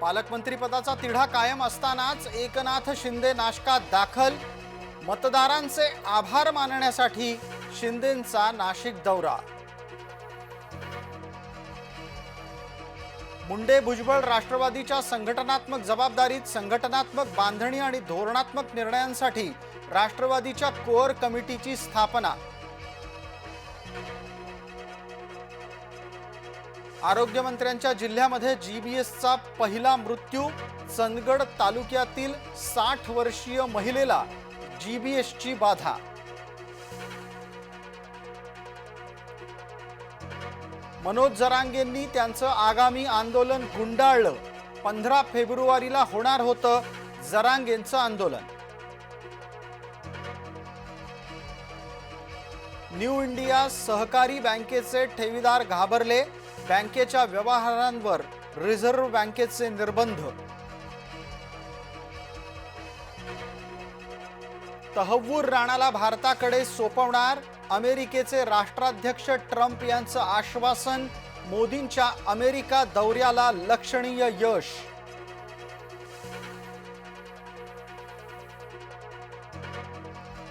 पालकमंत्रीपदाचा तिढा कायम असतानाच एकनाथ शिंदे नाशकात दाखल. मतदारांचे आभार मानण्यासाठी शिंदेंचा नाशिक दौरा. मुंडे भुजबळ राष्ट्रवादीच्या संघटनात्मक जबाबदारीत संघटनात्मक बांधणी आणि धोरणात्मक निर्णयांसाठी राष्ट्रवादीच्या कोअर कमिटीची स्थापना. आरोग्यमंत्र्यांच्या जिल्ह्यामध्ये जीबीएसचा पहिला मृत्यू. चंदगड तालुक्यातील साठ वर्षीय महिलेला जीबीएसची बाधा. मनोज जरांगेंनी त्यांचं आगामी आंदोलन गुंडाळलं. पंधरा फेब्रुवारीला होणार होतं जरांगेंचं आंदोलन. न्यू इंडिया सहकारी बँकेचे ठेवीदार घाबरले. बँकेच्या व्यवहारांवर रिझर्व्ह बँकेचे निर्बंध. तहव्वूर राणाला भारताकडे सोपवणार अमेरिकेचे राष्ट्राध्यक्ष ट्रम्प यांचं आश्वासन मोदींच्या अमेरिका दौऱ्याला लक्षणीय यश.